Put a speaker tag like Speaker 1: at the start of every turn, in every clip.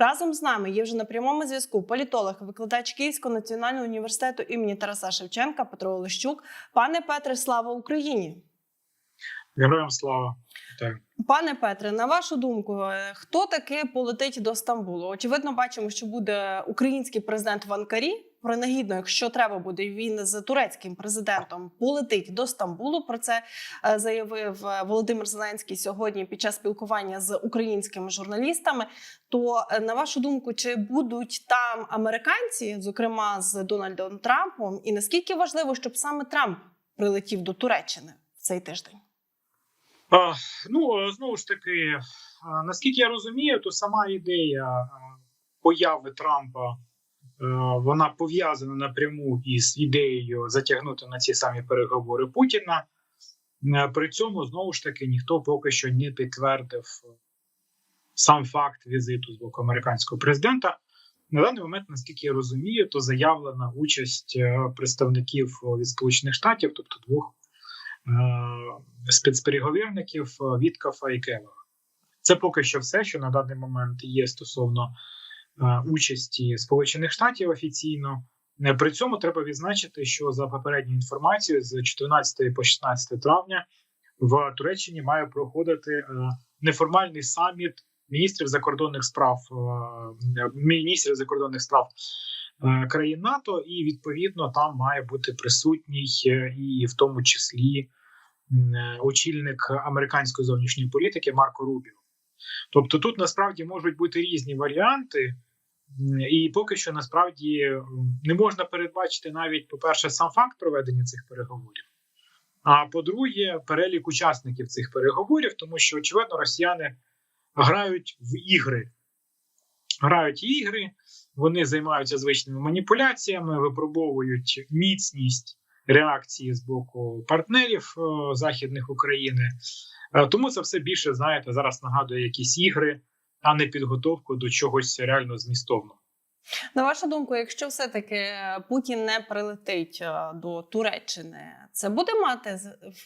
Speaker 1: Разом з нами є вже на прямому зв'язку політолог, викладач Київського національного університету імені Тараса Шевченка Петро Олещук. Пане Петре, слава Україні!
Speaker 2: Героям слава. Так.
Speaker 1: Пане Петре, на вашу думку, е, хто таки полетить до Стамбулу? Очевидно, бачимо, що буде український президент в Анкарі. Принагідно, якщо треба буде, він з турецьким президентом полетить до Стамбулу. Про це е, заявив е, Володимир Зеленський сьогодні під час спілкування з українськими журналістами. То е, на вашу думку, чи будуть там американці, зокрема з Дональдом Трампом, і наскільки важливо, щоб саме Трамп прилетів до Туреччини в цей тиждень?
Speaker 2: Ну знову ж таки, наскільки я розумію, то сама ідея появи Трампа вона пов'язана напряму із ідеєю затягнути на ці самі переговори Путіна. Е, При цьому знову ж таки ніхто поки що не підтвердив сам факт візиту з боку американського президента. На даний момент, наскільки я розумію, то заявлена участь е, представників від Сполучених Штатів, тобто двох е, спецпереговірників е, Віткафа і Келлога. Це поки що все, що на даний момент є стосовно е, участі Сполучених Штатів офіційно. Е, При цьому треба відзначити, що за попередньою інформацією з 14 по 16 травня в Туреччині має проходити е, неформальний саміт міністрів закордонних справ е, міністрів закордонних справ е, країн НАТО, і відповідно там має бути присутній е, і в тому числі е, очільник американської зовнішньої політики Марко Рубіо. Тобто тут насправді можуть бути різні варіанти, і поки що насправді не можна передбачити навіть, по-перше, сам факт проведення цих переговорів. А по-друге, перелік учасників цих переговорів, тому що очевидно росіяни грають в ігри. Грають ігри, вони займаються звичними маніпуляціями, випробовують міцність реакції з боку партнерів е, західних України. Е, Тому це все більше, знаєте, зараз нагадує якісь ігри, а не підготовку до чогось реально змістовного.
Speaker 1: На вашу думку, якщо все-таки Путін не прилетить е, до Туреччини, це буде мати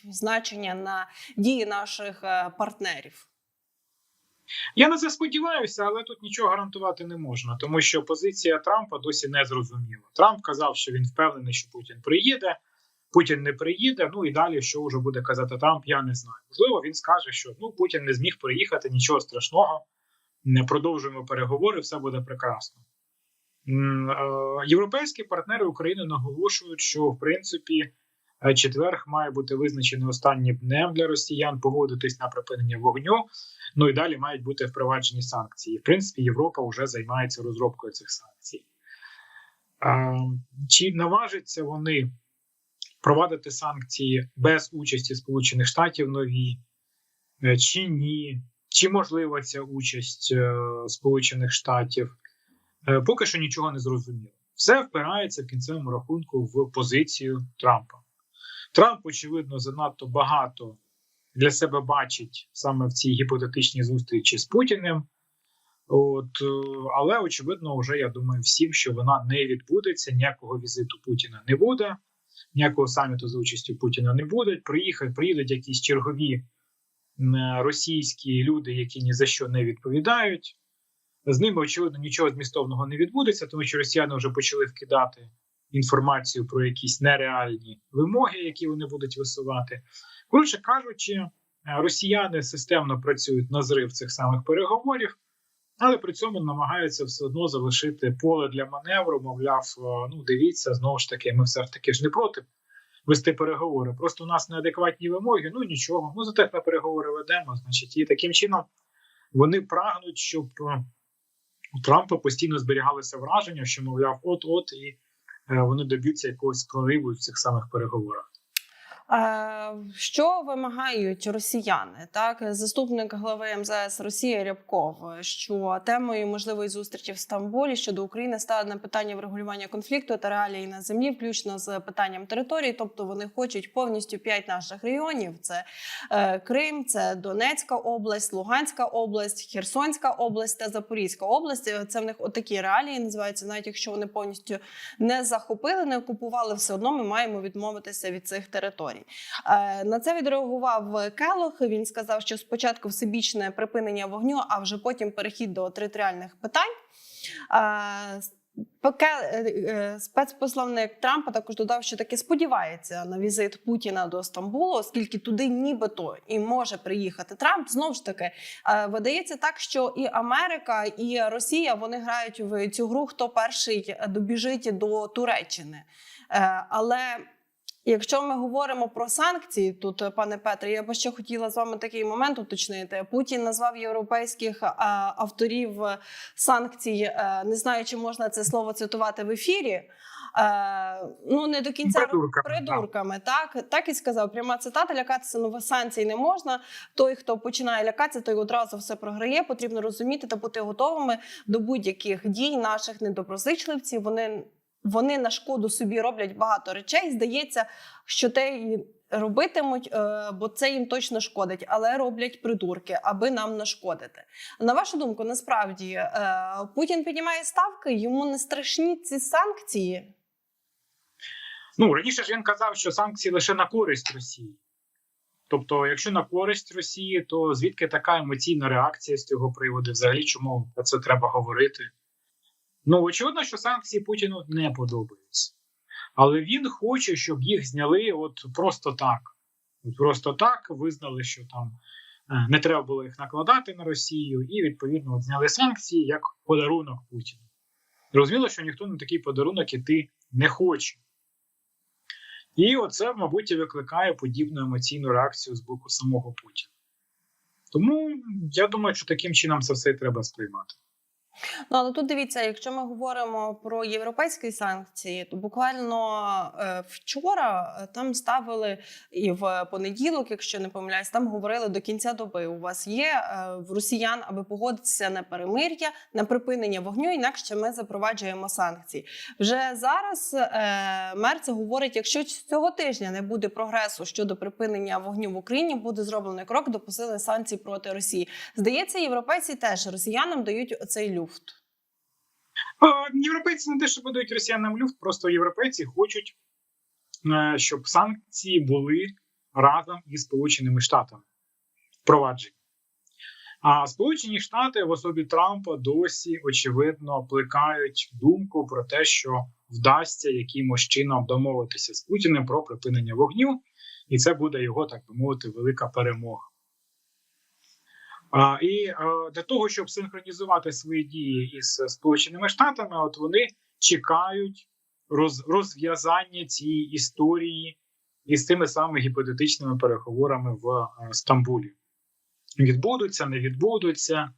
Speaker 1: значення на дії наших е, партнерів?
Speaker 2: Я на це сподіваюся, але тут нічого гарантувати не можна, тому що позиція Трампа досі не зрозуміла. Трамп казав, що він впевнений, що Путін приїде. Путін не приїде. Ну і далі, що вже буде казати Трамп, я не знаю. Можливо, він скаже, що ну Путін не зміг приїхати, нічого страшного. Не продовжуємо переговори, все буде прекрасно. Е, Європейські партнери України наголошують, що в принципі е, четверг має бути визначений останнім днем для росіян погодитись на припинення вогню. Ну і далі мають бути впроваджені санкції. В принципі, Європа вже займається розробкою цих санкцій. Чи наважаться вони провадити санкції без участі Сполучених Штатів нові, е, чи ні? Чи можлива ця участь е, Сполучених Штатів? Е, Поки що нічого не зрозуміло. Все впирається в кінцевому рахунку в позицію Трампа. Трамп, очевидно, занадто багато для себе бачить саме в цій гіпотетичній зустрічі з Путіним. От, е, але очевидно, вже я думаю всім, що вона не відбудеться. Ніякого візиту Путіна не буде, ніякого саміту за участю Путіна не буде. Приїхать, приїдуть якісь чергові російські люди, які ні за що не відповідають. З ними, очевидно, нічого змістовного не відбудеться, тому що росіяни вже почали вкидати інформацію про якісь нереальні вимоги, які вони будуть висувати. Коротше кажучи, е, росіяни системно працюють на зрив цих самих переговорів, але при цьому намагаються все одно залишити поле для маневру. Мовляв, е, ну дивіться, знову ж таки, ми все ж таки ж не проти вести переговори. Просто у нас неадекватні вимоги. Ну нічого. Ну зате ми переговори ведемо. Значить, і таким чином вони прагнуть, щоб е, у Трампа постійно зберігалося враження, що мовляв, от-от і е, вони доб'ються якогось прориву в цих самих переговорах.
Speaker 1: Що вимагають росіяни? Так, заступник глави МЗС Росії Рябков, що темою можливої зустрічі в Стамбулі щодо України стане питання врегулювання конфлікту та реалії на землі, включно з питанням території. Тобто вони хочуть повністю п'ять наших регіонів: це е, Крим, це Донецька область, Луганська область, Херсонська область та Запорізька область. Це в них отакі реалії називаються. Навіть якщо вони повністю не захопили, не окупували, все одно ми маємо відмовитися від цих територій. Е, На це відреагував Келох. Він сказав, що спочатку всебічне припинення вогню, а вже потім перехід до територіальних питань. Е, Поки е, спецпосланник Трампа також додав, що таки сподівається на візит Путіна до Стамбулу, оскільки туди нібито і може приїхати Трамп. Знову ж таки, видається так, що і Америка, і Росія вони грають в цю гру, хто перший добіжить до Туреччини. Але Якщо ми говоримо про санкції, тут е, пане Петре, я би ще хотіла з вами такий момент уточнити. Путін назвав європейських а, авторів е, санкцій. е, Не знаю, чи можна це слово цитувати в ефірі. Е, Ну не до кінця
Speaker 2: Придурками,
Speaker 1: придурками. Так так і сказав. Пряма цитата: лякатися нових санкцій не можна. Той, хто починає лякатися, той одразу все програє. Потрібно розуміти та бути готовими до будь-яких дій наших недоброзичливців. Вони вони на шкоду собі роблять багато речей. Здається, що те і робитимуть, е, бо це їм точно шкодить, але роблять придурки, аби нам нашкодити. На вашу думку, насправді е, Путін піднімає ставки, йому не страшні ці санкції.
Speaker 2: Ну раніше ж він казав, що санкції лише на користь Росії. Тобто, якщо на користь Росії, то звідки така емоційна реакція з цього приводу? Взагалі, чому про це треба говорити? Ну, очевидно, що санкції Путіну не подобаються. Але він хоче, щоб їх зняли от просто так. От Просто так визнали, що там е, не треба було їх накладати на Росію, і відповідно от зняли санкції як подарунок Путіну. Зрозуміло, що ніхто на такий подарунок іти не хоче. І оце, мабуть, і викликає подібну емоційну реакцію з боку самого Путіна. Тому я думаю, що таким чином це все і треба сприймати.
Speaker 1: Ну але тут дивіться, якщо ми говоримо про європейські санкції, то буквально е, вчора е, там ставили і в понеділок, якщо не помиляюсь, там говорили до кінця доби. У вас є е, в росіян, аби погодитися на перемир'я, на припинення вогню, інакше ми запроваджуємо санкції. Вже зараз е, Мерц говорить: якщо цього тижня не буде прогресу щодо припинення вогню в Україні, буде зроблений крок до посилення санкцій проти Росії. Здається, європейці теж росіянам дають оцей люфт.
Speaker 2: Європейці не те, що подають росіянам люфт, просто європейці хочуть, е, щоб санкції були разом із Сполученими Штатами впроваджені. А Сполучені Штати в особі Трампа досі очевидно плекають думку про те, що вдасться якимось чином домовитися з Путіним про припинення вогню, і це буде його, так би мовити, велика перемога. І е, для того, щоб синхронізувати свої дії із Сполученими Штатами, от вони чекають роз, розв'язання цієї історії із тими самими гіпотетичними переговорами в е, Стамбулі. Відбудуться, не відбудуться.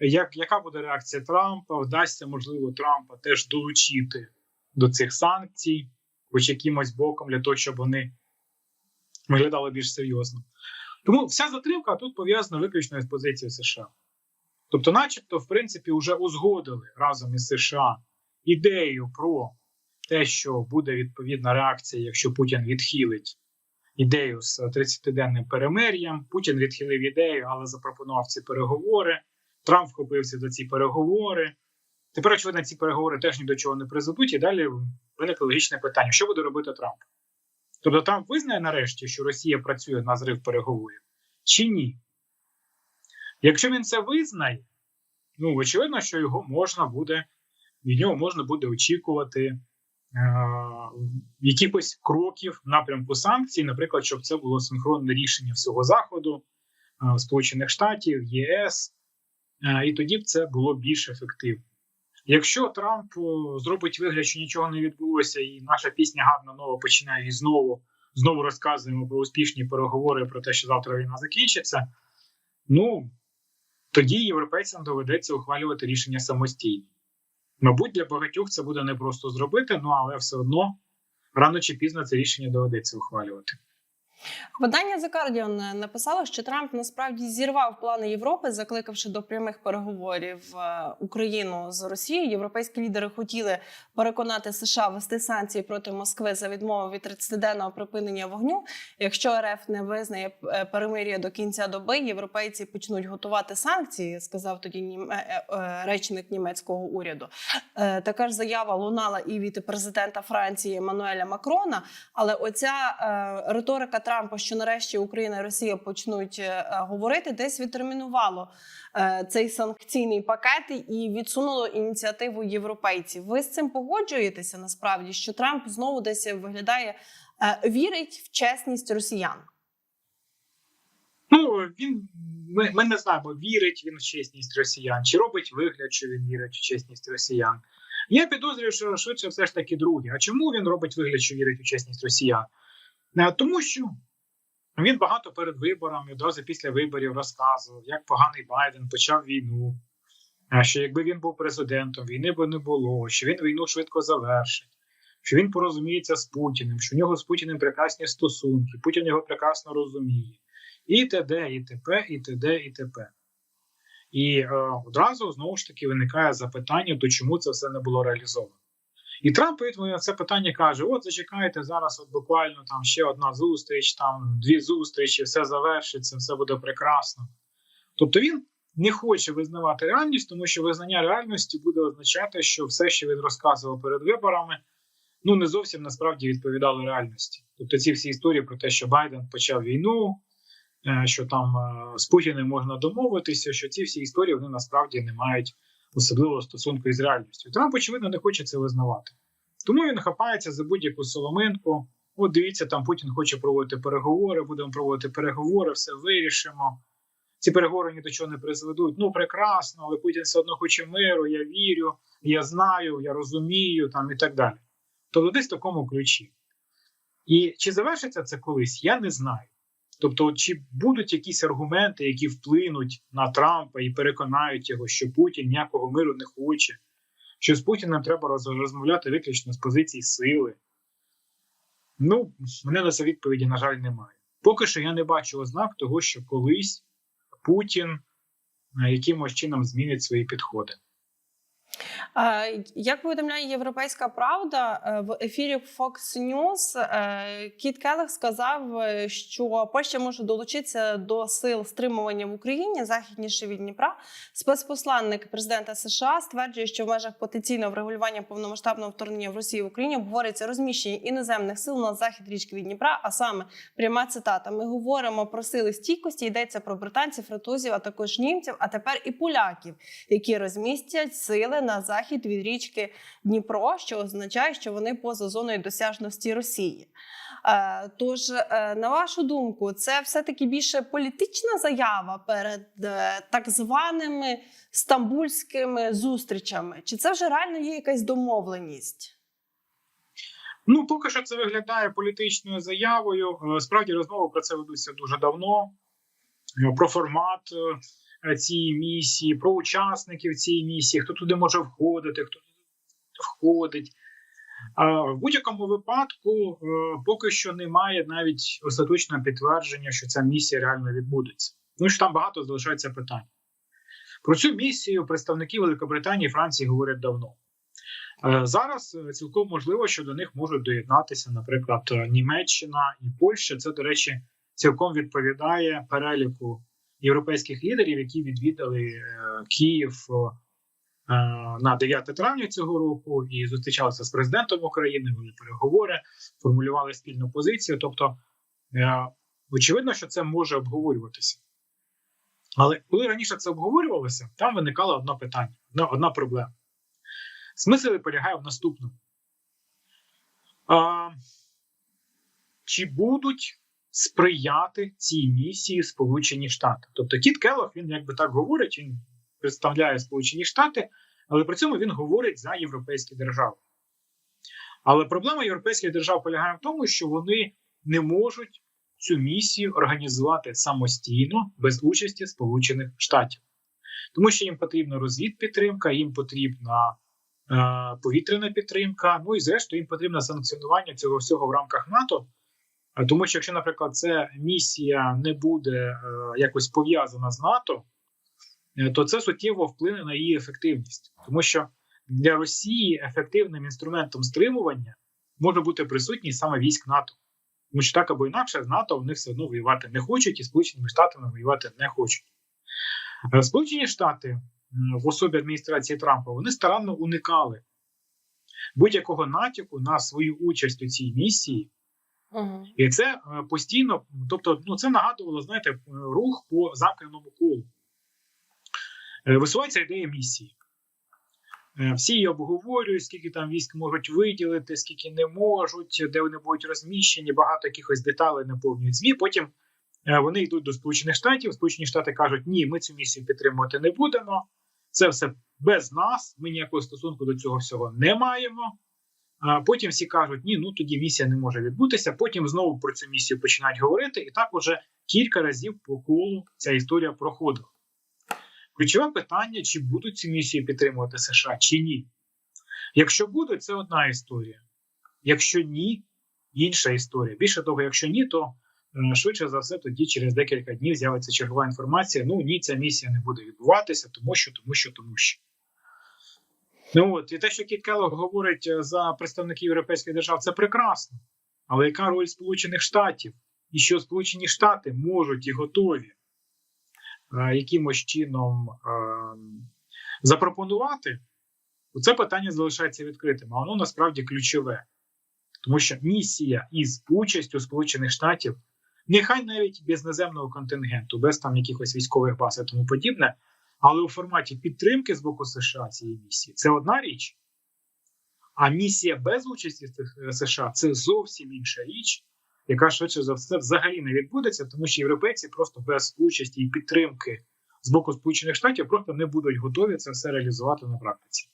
Speaker 2: Як, Яка буде реакція Трампа? Вдасться, можливо, Трампа теж долучити до цих санкцій, хоч якимось боком, для того, щоб вони виглядали більш серйозно. Тому вся затримка тут пов'язана виключно з позицією США. Тобто, начебто, в принципі, вже узгодили разом із США ідею про те, що буде відповідна реакція, якщо Путін відхилить ідею з 30-денним перемир'ям. Путін відхилив ідею, але запропонував ці переговори. Трамп вхопився до ці переговори. Тепер, очевидно, ці переговори теж ні до чого не призведуть, і далі виникне логічне питання: що буде робити Трамп? Тобто Трамп визнає нарешті, що Росія працює на зрив переговорів, чи ні? Якщо він це визнає, ну очевидно, що його можна буде, від нього можна буде очікувати е- якихось кроків в напрямку санкцій, наприклад, щоб це було синхронне рішення всього Заходу, е- Сполучених Штатів, ЄС, е- і тоді б це було більш ефективно. Якщо Трамп зробить вигляд, що нічого не відбулося, і наша пісня гарна нова починає і знову знову розказуємо про успішні переговори про те, що завтра війна закінчиться. Ну тоді європейцям доведеться ухвалювати рішення самостійно. Мабуть, для багатьох це буде непросто зробити, ну але все одно рано чи пізно це рішення доведеться ухвалювати.
Speaker 1: Видання The Guardian написало, що Трамп насправді зірвав плани Європи, закликавши до прямих переговорів е, Україну з Росією. Європейські лідери хотіли переконати США вести санкції проти Москви за відмову від 30-денного припинення вогню. Якщо РФ не визнає е, перемир'я до кінця доби, європейці почнуть готувати санкції. Сказав тоді нім... е, речник німецького уряду. Така ж заява лунала і від президента Франції Еммануеля Макрона. Але оця риторика Трампа, що нарешті Україна і Росія почнуть е, говорити, десь відтермінувало е, цей санкційний пакет і відсунуло ініціативу європейців. Ви з цим погоджуєтеся насправді, що Трамп знову десь виглядає е, вірить в чесність росіян?
Speaker 2: Ну він ми, ми не знаємо, вірить він в чесність росіян, чи робить вигляд, що він вірить в чесність росіян. Я підозрюю, що швидше все ж таки друге. А чому він робить вигляд, що вірить у чесність росіян? Е, Тому що він багато перед виборами, одразу після виборів розказував, як поганий Байден почав війну. е, Що якби він був президентом, війни би не було, що він війну швидко завершить, що він порозуміється з Путіним, що в нього з Путіним прекрасні стосунки, Путін його прекрасно розуміє і т.д., і т.п., і т.д., і т.п. І е, одразу знову ж таки виникає запитання, то чому це все не було реалізовано. І Трамп на це питання каже: от зачекайте зараз, от буквально там ще одна зустріч, там дві зустрічі, все завершиться, все буде прекрасно. Тобто він не хоче визнавати реальність, тому що визнання реальності буде означати, що все, що він розказував перед виборами, ну не зовсім насправді відповідало реальності. Тобто ці всі історії про те, що Байден почав війну, е, що там е, з Путіним можна домовитися, що ці всі історії вони насправді не мають особливого стосунку із реальністю. Трамп, очевидно, не хоче це визнавати. Тому він хапається за будь-яку соломинку. От дивіться, там Путін хоче проводити переговори, будемо проводити переговори, все вирішимо. Ці переговори ні до чого не призведуть. Ну прекрасно, але Путін все одно хоче миру, я вірю, я знаю, я розумію там і так далі. Тобто десь в такому ключі. І чи завершиться це колись, я не знаю. Тобто, чи будуть якісь аргументи, які вплинуть на Трампа і переконають його, що Путін ніякого миру не хоче, що з Путіним треба роз- розмовляти виключно з позиції сили. Ну, мене на це відповіді, на жаль, немає. Поки що я не бачу ознак того, що колись Путін е, якимось чином змінить свої підходи.
Speaker 1: Як повідомляє Європейська Правда е, в ефірі Fox News, е, Кіт Келех сказав, е, що Польща може долучитися до сил стримування в Україні західніше від Дніпра. Спецпосланник президента США стверджує, що в межах потенційного врегулювання повномасштабного вторгнення в Росії в Україні обговорюється розміщення іноземних сил на захід річки від Дніпра. А саме пряма цитата: Ми говоримо про сили стійкості. Йдеться про британців, французів, а також німців, а тепер і поляків, які розмістять сили на захід від річки Дніпро, що означає, що вони поза зоною досяжності Росії. Е, Тож, е, на вашу думку, це все-таки більше політична заява перед е, так званими стамбульськими зустрічами? Чи це вже реально є якась домовленість?
Speaker 2: Ну, поки що це виглядає політичною заявою. Справді розмови про це ведуться дуже давно. Про формат цієї місії, про учасників цієї місії, хто туди може входити, хто туди входить. В будь-якому випадку е, поки що немає навіть остаточного підтвердження, що ця місія реально відбудеться. Ну що там багато залишається питань. Про цю місію представники Великобританії і Франції говорять давно. Е, Зараз е, цілком можливо, що до них можуть доєднатися, наприклад, Німеччина і Польща. Це, до речі, цілком відповідає переліку європейських лідерів, які відвідали е, Київ е, на 9 травня цього року і зустрічалися з президентом України. Вели переговори, формулювали спільну позицію. Тобто, е, очевидно, що це може обговорюватися. Але коли раніше це обговорювалося, там виникало одне питання, одна, проблема. Смисл полягає в наступному. А, чи будуть сприяти цій місії Сполучені Штати? Тобто Кіт Келлог, він якби так говорить, він представляє Сполучені Штати, але при цьому він говорить за європейські держави. Але проблема європейських держав полягає в тому, що вони не можуть цю місію організувати самостійно без участі Сполучених Штатів, тому що їм потрібна розвідпідтримка, їм потрібна е, повітряна підтримка. Ну і зрештою їм потрібне санкціонування цього всього в рамках НАТО. Тому що, якщо, наприклад, ця місія не буде е, якось пов'язана з НАТО, е, то це суттєво вплине на її ефективність, тому що для Росії ефективним інструментом стримування може бути присутній саме військ НАТО. Тому що так або інакше з НАТО вони все одно воювати не хочуть, і Сполученими Штатами воювати не хочуть. Е, Сполучені Штати в особі адміністрації Трампа вони старанно уникали будь-якого натяку на свою участь у цій місії
Speaker 1: Угу.
Speaker 2: І це е, постійно, тобто, ну це нагадувало, знаєте, е, рух по замкненому колу. Е, Висувається ідея місії. Всі її обговорюють, скільки там військ можуть виділити, скільки не можуть, де вони будуть розміщені, багато якихось деталей наповнюють ЗМІ. Потім вони йдуть до Сполучених Штатів. Сполучені Штати кажуть, ні, ми цю місію підтримувати не будемо. Це все без нас. Ми ніякого стосунку до цього всього не маємо. А потім всі кажуть, ні, ну тоді місія не може відбутися. Потім знову про цю місію починають говорити, і так уже кілька разів по колу ця історія проходила. Ключове питання: чи будуть цю місію підтримувати США, чи ні. Якщо будуть, це одна історія. Якщо ні, інша історія. Більше того, якщо ні, то е, швидше за все, тоді через декілька днів з'явиться чергова інформація. Ну ні, ця місія не буде відбуватися, тому що, тому що, тому що. Ну от і те, що Кіт Келлог говорить е, за представників європейських держав, це прекрасно. Але яка роль Сполучених Штатів? І що Сполучені Штати можуть і готові е, якимось чином е, запропонувати, це питання залишається відкритим. А воно насправді ключове. Тому що місія із участю Сполучених Штатів, нехай навіть без наземного контингенту, без там якихось військових баз і тому подібне, але у форматі підтримки з боку США цієї місії це одна річ. А місія без участі США це зовсім інша річ, яка швидше за все взагалі не відбудеться, тому що європейці просто без участі і підтримки з боку Сполучених Штатів просто не будуть готові це все реалізувати на практиці.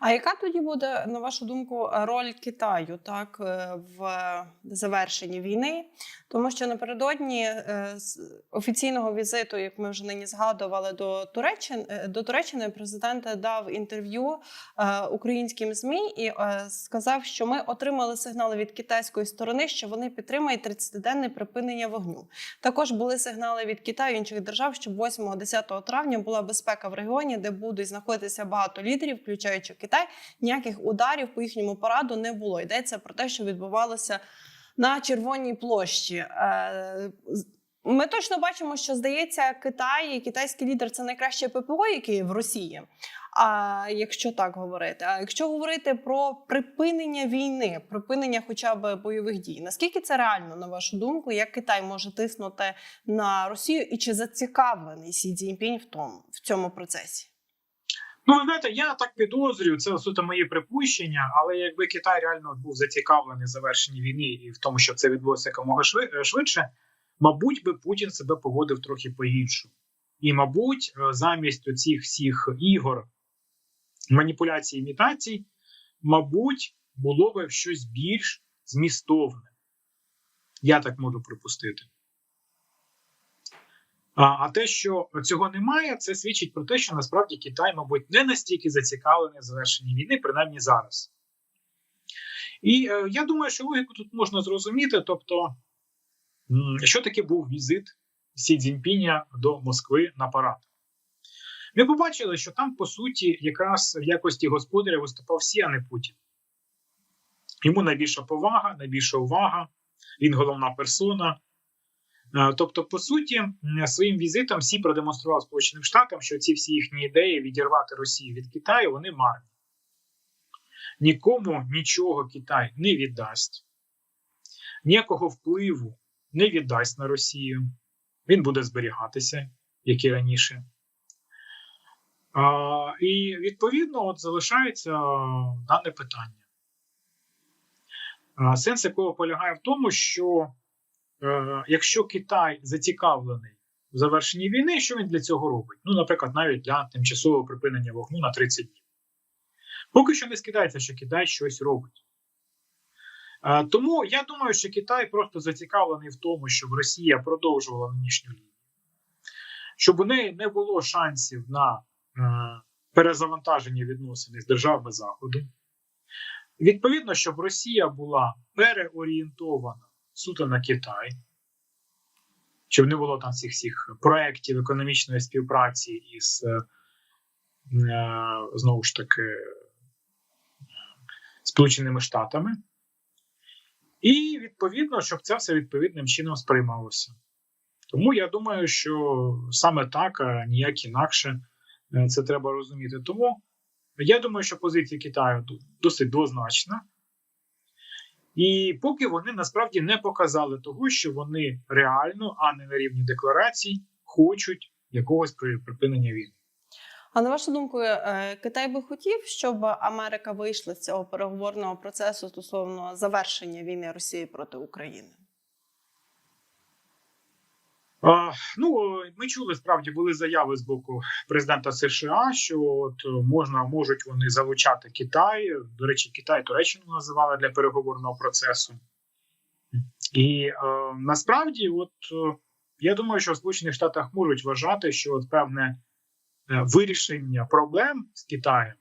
Speaker 1: А яка тоді буде, на вашу думку, роль Китаю так е, в завершенні війни? Тому що напередодні е, офіційного візиту, як ми вже нині згадували, до Туреччини е, до Туреччини президент дав інтерв'ю українським змі і сказав, що ми отримали сигнали від китайської сторони, що вони підтримують 30-денне припинення вогню. Також були сигнали від Китаю і інших держав, щоб 8-10 травня була безпека в регіоні, де будуть знаходитися багато лідерів, включаючи Китай, ніяких ударів по їхньому параду не було. Йдеться про те, що відбувалося на Червоній площі. Ми точно бачимо, що здається, Китай і китайський лідер це найкраще ППО, яке є в Росії. А якщо так говорити, а якщо говорити про припинення війни, припинення хоча б бойових дій, наскільки це реально, на вашу думку, як Китай може тиснути на Росію і чи зацікавлений Сі Цзіньпінь в тому в цьому процесі?
Speaker 2: Ну, ви знаєте, я так підозрюю, це суто мої припущення, але якби Китай реально був зацікавлений в завершенні війни і в тому, щоб це відбулося якомога швидше, мабуть, би Путін себе поводив трохи по-іншому. І, мабуть, замість оцих всіх ігор, маніпуляцій, імітацій, мабуть, було би щось більш змістовне. Я так можу припустити. А те, що цього немає, це свідчить про те, що насправді Китай, мабуть, не настільки зацікавлений в завершенні війни, принаймні зараз. І е, я думаю, що логіку тут можна зрозуміти. Тобто, що таке був візит Сі Цзіньпіня до Москви на парад? Ми побачили, що там, по суті, якраз в якості господаря виступав Сі, а не Путін. Йому найбільша повага, найбільша увага, він головна персона. Тобто, по суті, своїм візитом всі продемонстрував Сполученим Штатам, що ці всі їхні ідеї відірвати Росію від Китаю вони марні. Нікому нічого Китай не віддасть, ніякого впливу не віддасть на Росію. Він буде зберігатися, як і раніше. А, І відповідно от залишається дане питання. А, Сенс якого полягає в тому, що Е, якщо Китай зацікавлений в завершенні війни, що він для цього робить? Ну, наприклад, навіть для тимчасового припинення вогню на 30 днів. Поки що не скидається, що Китай щось робить. Е, тому я думаю, що Китай просто зацікавлений в тому, щоб Росія продовжувала нинішню лінію, щоб у неї не було шансів на е, перезавантаження відносин з державами Заходу. Відповідно, щоб Росія була переорієнтована суто на Китай, щоб не було там всіх всіх проєктів економічної співпраці із е, знову ж таки Сполученими Штатами. І відповідно, щоб це все відповідним чином сприймалося. Тому я думаю, що саме так, а ніяк інакше це треба розуміти. Тому я думаю, що позиція Китаю досить двозначна. І поки вони насправді не показали того, що вони реально, а не на рівні декларацій, хочуть якогось при- припинення війни.
Speaker 1: А на вашу думку, е, Китай би хотів, щоб Америка вийшла з цього переговорного процесу стосовно завершення війни Росії проти України?
Speaker 2: Ну, ми чули справді були заяви з боку президента США, що от е, можна можуть вони залучати Китай. До речі, Китай Туреччину називали для переговорного процесу. І е, насправді, от е, я думаю, що в Сполучених Штатах можуть вважати, що от певне е, вирішення проблем з Китаєм,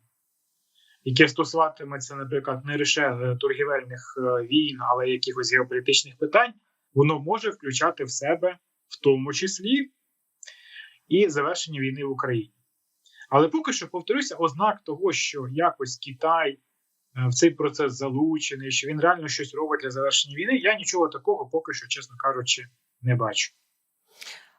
Speaker 2: яке стосуватиметься, наприклад, не лише торгівельних війн, але й якихось геополітичних питань, воно може включати в себе тому числі і завершення війни в Україні. Але поки що повторюся, ознак того, що якось Китай е, в цей процес залучений, що він реально щось робить для завершення війни, я нічого такого поки що, чесно кажучи, не бачу.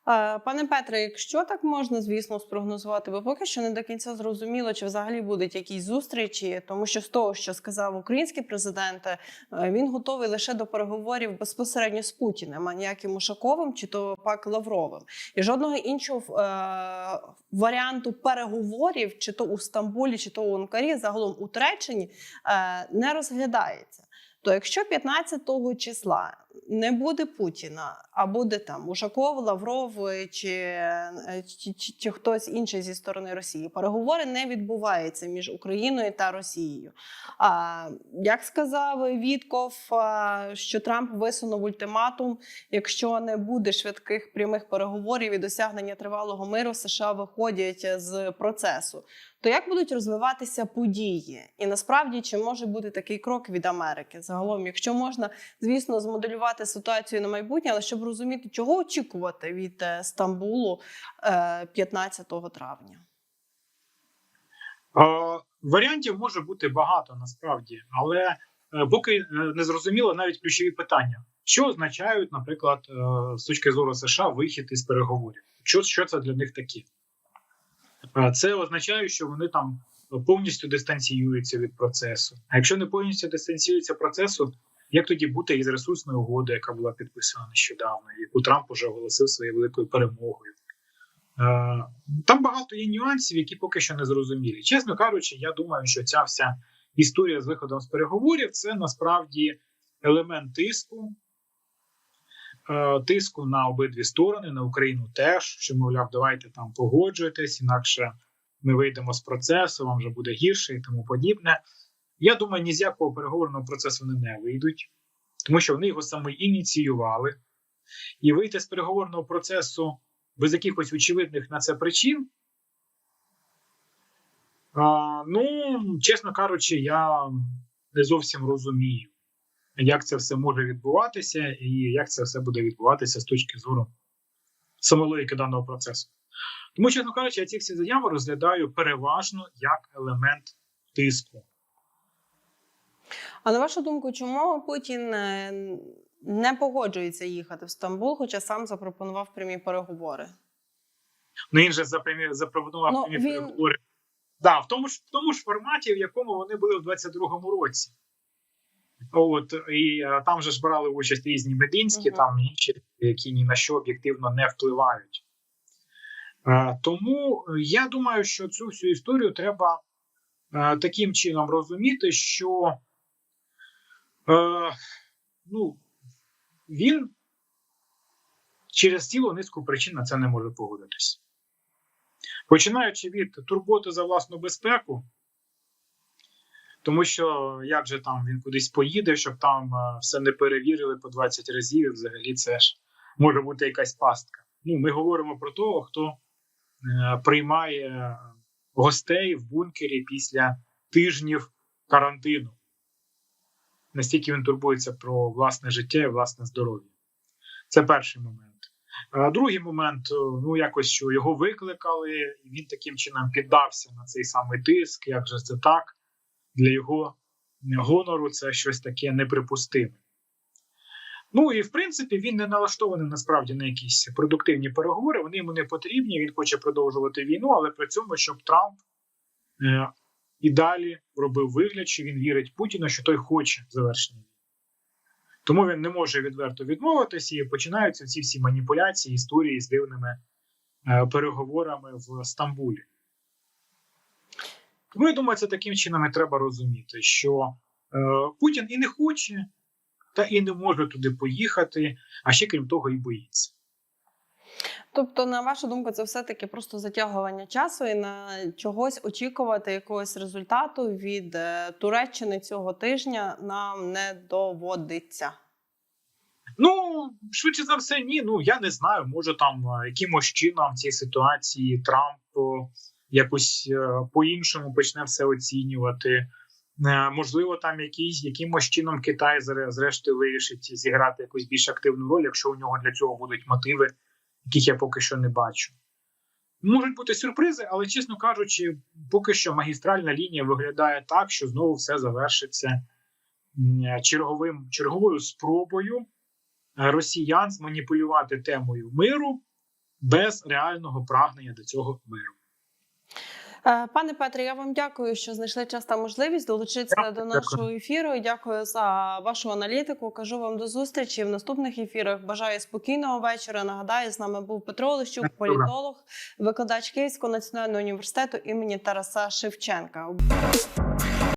Speaker 1: Е, Пане Петре, якщо так можна, звісно, спрогнозувати, бо поки що не до кінця зрозуміло, чи взагалі будуть якісь зустрічі, тому що з того, що сказав український президент, е, він готовий лише до переговорів безпосередньо з Путіним, а ніяким Ушаковим чи то пак Лавровим. І жодного іншого е, варіанту переговорів, чи то у Стамбулі, чи то у Анкарі, загалом у Туреччині, е, не розглядається. То якщо 15 числа не буде Путіна, а буде там Ушаков, Лавров чи, е, чи, чи, чи хтось інший зі сторони Росії, переговори не відбуваються між Україною та Росією. А як сказав Вітков, що Трамп висунув ультиматум, якщо не буде швидких прямих переговорів і досягнення тривалого миру, США виходять з процесу. То як будуть розвиватися події? І насправді чи може бути такий крок від Америки? Загалом, якщо можна, звісно, змоделювати ситуацію на майбутнє, але щоб розуміти, чого очікувати від е, Стамбулу е, 15 травня.
Speaker 2: Е, Варіантів може бути багато насправді, але е, поки е, не зрозуміло навіть ключові питання, що означають, наприклад, е, з точки зору США вихід із переговорів. Що, що це для них таке? Е, Це означає, що вони там повністю дистанціюються від процесу. А якщо не повністю дистанціюються процесу, як тоді бути із ресурсною угодою, яка була підписана нещодавно, яку Трамп уже оголосив своєю великою перемогою? Е, Там багато є нюансів, які поки що не зрозумілі. Чесно кажучи, я думаю, що ця вся історія з виходом з переговорів це насправді елемент тиску, е, тиску на обидві сторони, на Україну теж, що, мовляв, давайте там погоджуйтесь, інакше ми вийдемо з процесу, вам вже буде гірше і тому подібне. Я думаю, ні з якого переговорного процесу вони не вийдуть, тому що вони його саме ініціювали. І вийти з переговорного процесу без якихось очевидних на це причин. А, ну, чесно кажучи, я не зовсім розумію, як це все може відбуватися, і як це все буде відбуватися з точки зору самологіки даного процесу. Тому, чесно кажучи, я ці всі заяви розглядаю переважно як елемент тиску.
Speaker 1: А на вашу думку, чому Путін е, не погоджується їхати в Стамбул, хоча сам запропонував прямі переговори?
Speaker 2: Ну, він же запрямі- запропонував
Speaker 1: Ну,
Speaker 2: прямі
Speaker 1: він-
Speaker 2: переговори. Да, в тому ж в тому ж форматі, в якому вони були в 22-му році. От і е, там же ж брали участь різні мединські,
Speaker 1: Мгм.
Speaker 2: там інші, які ні на що об'єктивно не впливають. Е, тому я думаю, що цю всю історію треба е, таким чином розуміти, що е, ну, він через цілу низку причин на це не може погодитись. Починаючи від турботи за власну безпеку, тому що як же там він кудись поїде, щоб там е, все не перевірили по 20 разів, і взагалі це ж може бути якась пастка. Ну, ми говоримо про того, хто е, приймає гостей в бункері після тижнів карантину. Настільки він турбується про власне життя і власне здоров'я. Це перший момент. Е, Другий момент, е, ну якось що його викликали, і він таким чином піддався на цей самий тиск. Як же це так? Для його гонору це щось таке неприпустиме. Ну і в принципі він не налаштований насправді на якісь продуктивні переговори. Вони йому не потрібні. Він хоче продовжувати війну, але при цьому, щоб Трамп е, і далі робив вигляд, що він вірить Путіну, що той хоче завершення війни. Тому він не може відверто відмовитися і починаються ці всі маніпуляції, історії з дивними е, переговорами в Стамбулі. Тому я думаю, це таким чином і треба розуміти, що е, Путін і не хоче, та і не може туди поїхати, а ще крім того, і боїться.
Speaker 1: Тобто, на вашу думку, це все-таки просто затягування часу і на чогось очікувати якогось результату від е, Туреччини цього тижня нам не доводиться.
Speaker 2: Ну, швидше за все, ні. Ну я не знаю. Може там е, якимось чином в цій ситуації Трамп е, якось по-іншому почне все оцінювати. Можливо, там якийсь якимось чином Китай зрештою вирішить зіграти якусь більш активну роль, якщо у нього для цього будуть мотиви, яких я поки що не бачу. Можуть бути сюрпризи, але чесно кажучи, поки що магістральна лінія виглядає так, що знову все завершиться черговим черговою спробою е, росіян зманіпулювати темою миру без реального прагнення до цього миру.
Speaker 1: Е, Пане Петре, я вам дякую, що знайшли час та можливість долучитися
Speaker 2: Дякую,
Speaker 1: до нашого ефіру. Дякую за вашу аналітику. Кажу вам до зустрічі в наступних ефірах. Бажаю спокійного вечора. Нагадаю, з нами був Петро Олещук, політолог, викладач Київського національного університету імені Тараса Шевченка.